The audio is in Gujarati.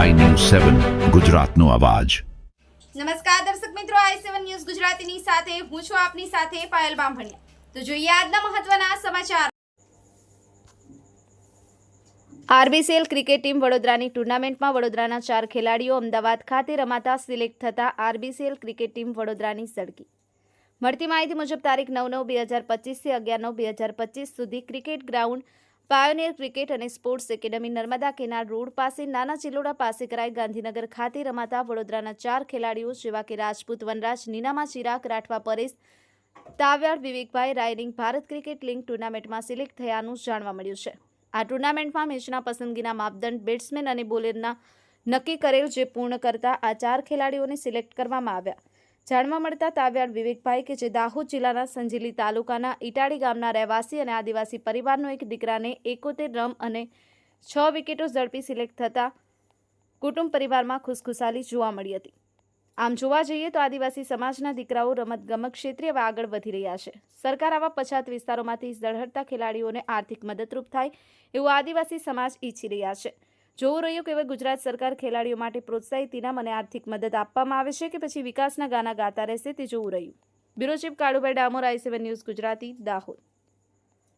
સેવન, ગુજરાતનો અવાજ. નમસ્કાર દર્શક મિત્રો, આઈ સેવન ન્યૂઝ ગુજરાતીની સાથે હું છું આપની સાથે પાયલ બામભણિયા. તો જોઈએ આજના મહત્વના સમાચાર. આરબીસીએલ ક્રિકેટ ટીમ વડોદરાની ટુર્નામેન્ટમાં વડોદરાના ચાર ખેલાડીઓ અમદાવાદ ખાતે રમાતા સિલેક્ટ થતા આરબીસીએલ ક્રિકેટ ટીમ વડોદરાની સળગી. મળતી માહિતી મુજબ, તારીખ નવ નવ બે હજાર પચીસથી અગિયાર નવ બે હજાર પચીસ સુધી ક્રિકેટ ગ્રાઉન્ડ પાયોનિયર ક્રિકેટ અને sports academy Narmada canal road પાસે નાના ચિલોડા પાસે કરાઈ ગાંધીનગર ખાતે રમાતા વડોદરાના ચાર ખેલાડીઓ જેવા કે રાજપૂત વનરાજ, નીનામા ચિરાગ, રાઠવા પરેશ, તાવ્યાળ વિવેકભાઈ રાયરિંગ ભારત ક્રિકેટ લીગ ટુર્નામેન્ટમાં સિલેક્ટ થયાનું જાણવા મળ્યું છે. આ ટુર્નામેન્ટમાં મેચના પસંદગીના માપદંડ બેટ્સમેન અને બોલરના નક્કી કરેલ જે પૂર્ણ કરતા આ ચાર ખેલાડીઓને સિલેક્ટ કરવામાં આવ્યા. જાણવા મળતા તાવ્યાડ વિવેકભાઈ કે જે દાહોદ જિલ્લાના સંજેલી તાલુકાના ઇટાડી ગામના રહેવાસી અને આદિવાસી પરિવારનો એક દીકરાને એકોતેર રમ અને છ વિકેટો ઝડપી સિલેક્ટ થતા કુટુંબ પરિવારમાં ખુશખુશાલી જોવા મળી હતી. આમ જોવા જઈએ તો આદિવાસી સમાજના દીકરાઓ રમતગમત ક્ષેત્રે હવે આગળ વધી રહ્યા છે. સરકાર આવા પછાત વિસ્તારોમાંથી ઝળહળતા ખેલાડીઓને આર્થિક મદદરૂપ થાય એવું આદિવાસી સમાજ ઈચ્છી રહ્યા છે. જોવું રહ્યું કે હવે ગુજરાત સરકાર ખેલાડીઓ માટે પ્રોત્સાહિત ઇનામ અને આર્થિક મદદ આપવામાં આવે છે કે પછી વિકાસના ગાના ગાતા રહેશે તે જોવું રહ્યું. Bureau chief Kalubhai Damor, I seven news Gujarati, Dahod.